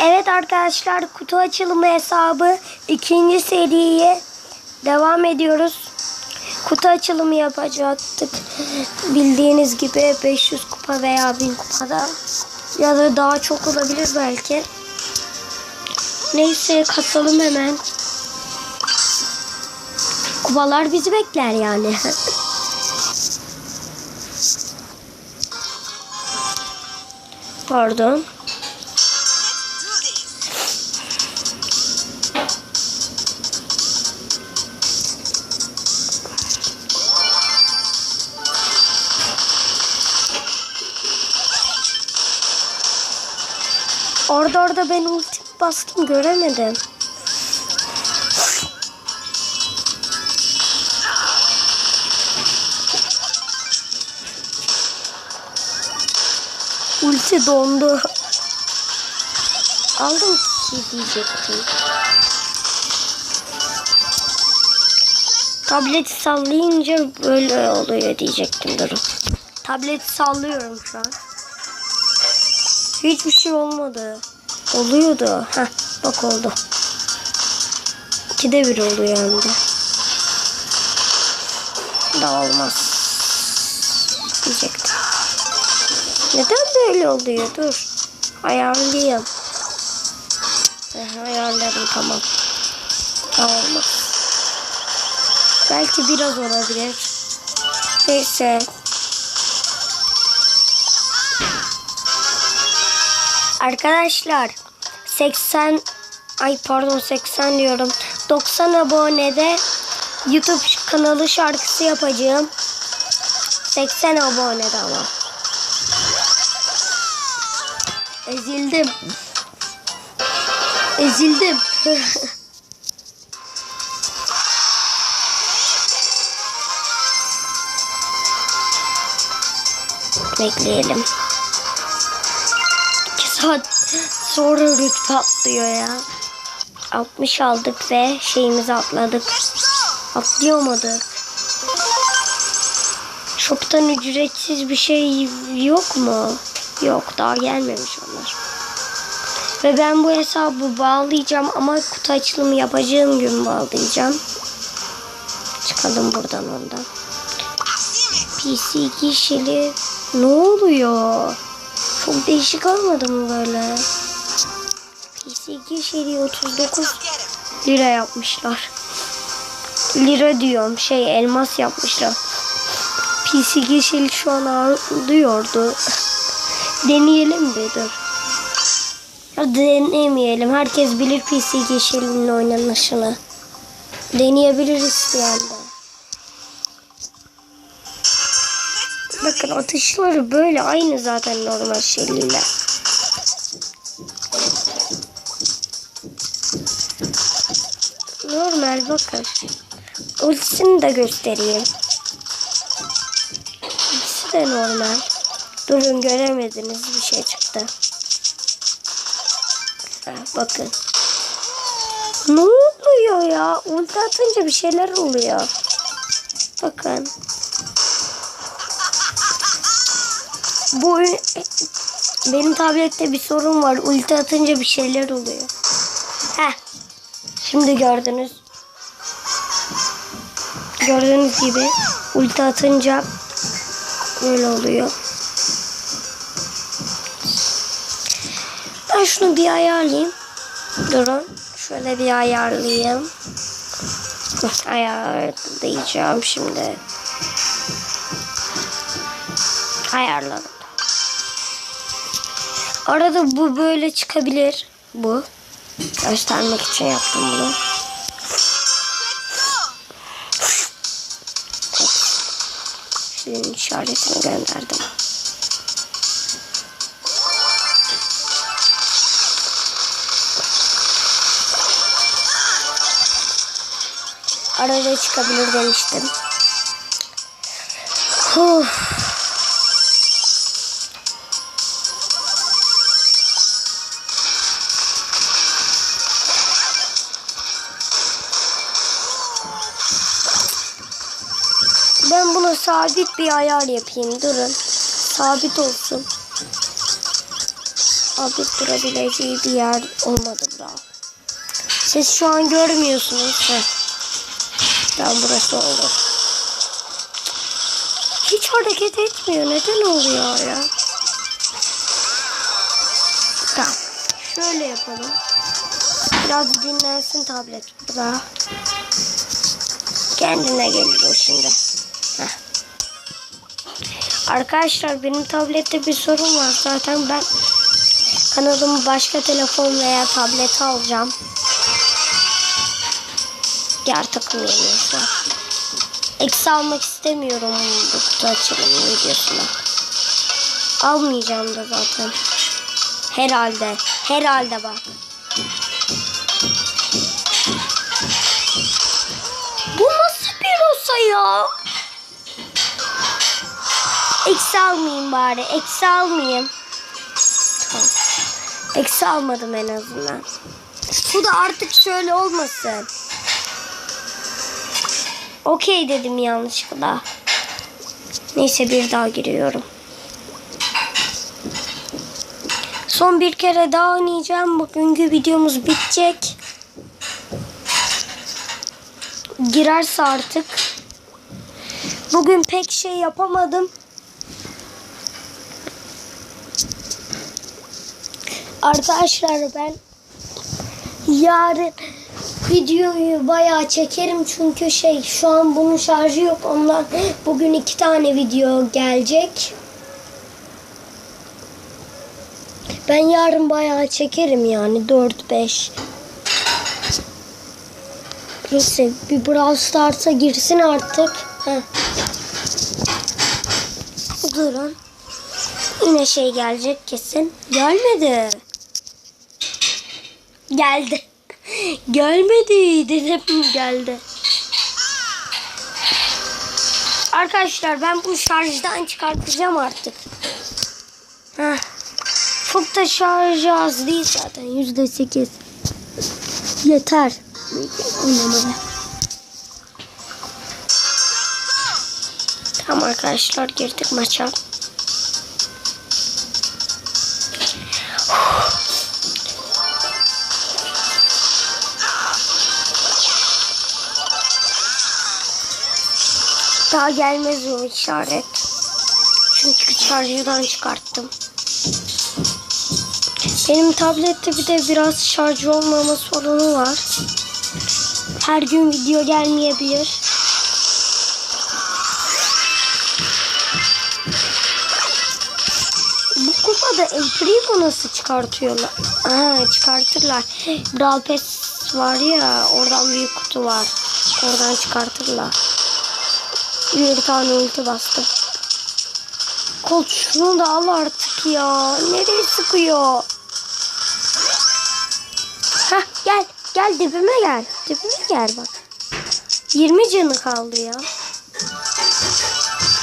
Evet arkadaşlar kutu açılımı hesabı ikinci seriye devam ediyoruz. Kutu açılımı yapacaktık. Bildiğiniz gibi 500 kupa veya 1000 kupada ya da daha çok olabilir belki. Neyse katalım hemen. Kupalar bizi bekler yani. Pardon. Orada orada ben ulti bastım göremedim. Ulti dondu. Aldım ki diyecektim. Tableti sallayınca böyle oluyor diyecektim durun. Tableti sallıyorum şu an. Hiçbir şey olmadı. Oluyordu. Heh, bak oldu. İkide bir oluyor hem de. Daha olmaz. Diyecektim. Neden böyle oluyor? Dur. Ayarlayayım. Eh, ayarladım tamam. Daha olmaz. Belki biraz olabilir. Neyse. Arkadaşlar 80 ay pardon 80 diyorum. 90 abonede YouTube kanalı şarkısı yapacağım. 80 abonede ama. Ezildim. Ezildim. Bekleyelim. 2 saat sonra rütbe atlıyor ya. 60 aldık ve şeyimizi atladık. Atlayamadık. Shop'tan ücretsiz bir şey yok mu? Yok daha gelmemiş onlar. Ve ben bu hesabı bağlayacağım ama kutu açılımı yapacağım gün bağlayacağım. Çıkalım buradan ondan. PC kişili ne oluyor? Çok değişik olmadı mı böyle? PC kişili 39 lira yapmışlar. Lira diyorum şey elmas yapmışlar. PC kişili şu an ağlıyordu. Deneyelim bir dur. Denemeyelim. Herkes bilir PC geçişinin oynanışını. Deneyebilir isteyen Bakın atışları böyle aynı zaten normal şeyliyle. Normal bakın. Ultisini de göstereyim. Ultisi de normal. Durun göremediniz bir şey çıktı. Bakın. Ne oluyor ya? Ulti atınca bir şeyler oluyor. Bakın. Bu benim tablette bir sorun var. Ulti atınca bir şeyler oluyor. Heh. Şimdi gördünüz. Gördüğünüz gibi ulti atınca böyle oluyor. Ben şunu bir ayarlayayım. Durun. Şöyle bir ayarlayayım. Ayarlayacağım şimdi. Ayarladım. Arada bu böyle çıkabilir. Bu. Göstermek için yaptım bunu. Şunun işaretini gönderdim. Arada çıkabilir demiştim. Huh. Sabit bir ayar yapayım. Durun. Sabit olsun. sabit durabileceği bir yer olmadı bura. Siz şu an görmüyorsunuz. Heh. Tamam burası olur. Hiç hareket etmiyor. Neden oluyor ya? Tamam. Şöyle yapalım. Biraz dinlensin tablet burada. Kendine gelir o şimdi. Arkadaşlar benim tablette bir sorun var. Zaten ben kanalımı başka telefon veya tablete alacağım. Diğer takım yeniyorsa. Eksi almak istemiyorum bu kutu açılımı videosuna. Almayacağım da zaten. Herhalde. Herhalde bak. Bu nasıl bir olsa ya? Eksi almayayım bari. Eksi almayayım. Tamam. Eksi almadım en azından. Bu da artık şöyle olmasın. Okey dedim yanlışlıkla. Neyse bir daha giriyorum. Son bir kere daha oynayacağım. Bugünkü videomuz bitecek. Girerse artık. Bugün pek şey yapamadım. Arkadaşlar ben yarın videoyu bayağı çekerim çünkü şey şu an bunun şarjı yok ondan bugün iki tane video gelecek. Ben yarın bayağı çekerim yani 4-5. Neyse bir Brawl Stars'a girsin artık. Heh. Durun. Yine şey gelecek kesin. Gelmedi. Geldi. Gelmedi dedim geldi. Arkadaşlar ben bu şarjdan çıkartacağım artık. Heh. Çok da şarjı az değil zaten. Yüzde sekiz. Yeter. Oynamaya. Tamam arkadaşlar girdik maça. Daha gelmez o işaret. Çünkü şarjdan çıkarttım. Benim tablette bir de biraz şarj olmama sorunu var. Her gün video gelmeyebilir. Bu kupada El Primo nasıl çıkartıyorlar? Ha, çıkartırlar. Brawl Pass var ya oradan büyük kutu var. Oradan çıkartırlar. Bir tane ulti bastım. Kolt şunu da al artık ya. Nereye sıkıyor? Hah gel. Gel dibime gel. Dibime gel bak. 20 canı kaldı ya.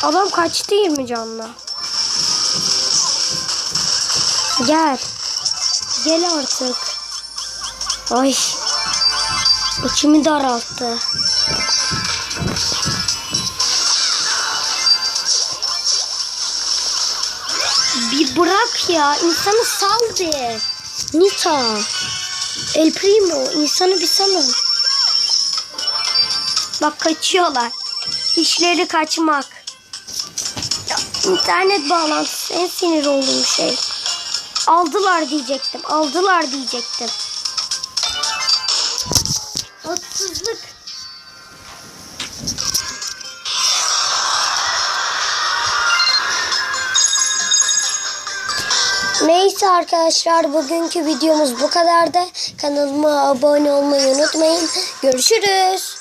Adam kaçtı 20 canla. Gel. Gel artık. Ay. İçimi daralttı. Ya. insanı sal de. Nita. El Primo. insanı bir salın. Bak kaçıyorlar. İşleri kaçmak. Ya, internet bağlantısı en sinir olduğum şey. Aldılar diyecektim. Aldılar diyecektim. Haksızlık. Neyse arkadaşlar bugünkü videomuz bu kadardı. Kanalıma abone olmayı unutmayın. Görüşürüz.